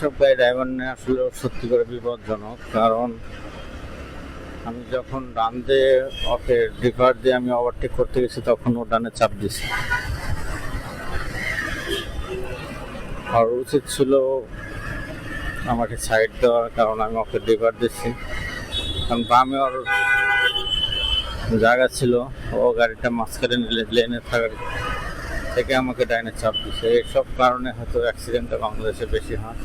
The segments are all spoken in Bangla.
এইসব গাড়ি ড্রাইভার নিয়ে আসলে সত্যি করে বিপজ্জনক, কারণ আমি যখন ডান দিয়ে ওকে ডিপার দিয়ে আমি ওভারটেক করতে গেছি, তখন ও ডানে চাপ দিছে আর উচিত ছিল আমাকে সাইড দেওয়ার কারণ আমি ওকে ডিপার দিচ্ছি কারণ বামে ওর জায়গা ছিল, ও গাড়িটা মাঝখানে লেনে থাকার থেকে আমাকে ডাইনে চাপ দিচ্ছে এইসব কারণে হয়তো অ্যাক্সিডেন্টটা বাংলাদেশে বেশি হয়।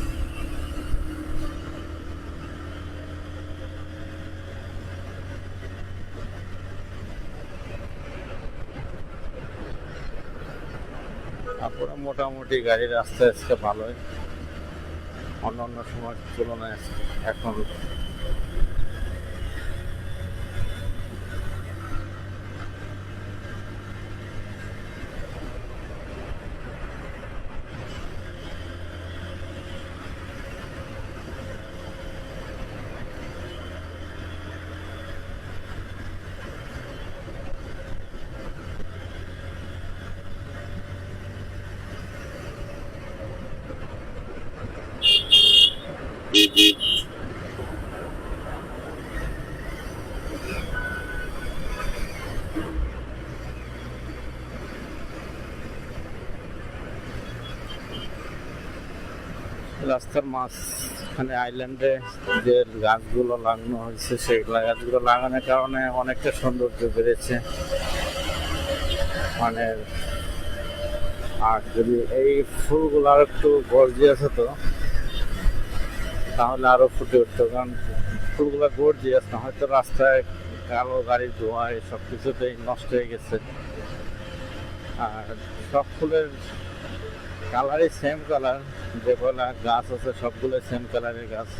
তারপরে মোটামুটি গাড়ির রাস্তা আজকে ভালোই। অন্য অন্য সময় তুলনায় এখন রাস্তার মাঝখানে আইল্যান্ডে যে গাছগুলো লাগানো হয়েছে, সেই গাছগুলো লাগানোর কারণে অনেকটা সৌন্দর্য বেড়েছে। মানে আর যদি এই ফুলগুলো আর একটু গর্জিয়াস হতো তাহলে আরও ফুটে উঠতো, কারণ ফুলগুলো গর্জিয়াস, না হয়তো রাস্তায় কালো গাড়ির ধোয়া সব কিছুতেই নষ্ট হয়ে গেছে। আর সব ফুলের কালারই সেম কালার যেগুলো গাছ আছে সবগুলো সেম কালারের গাছ।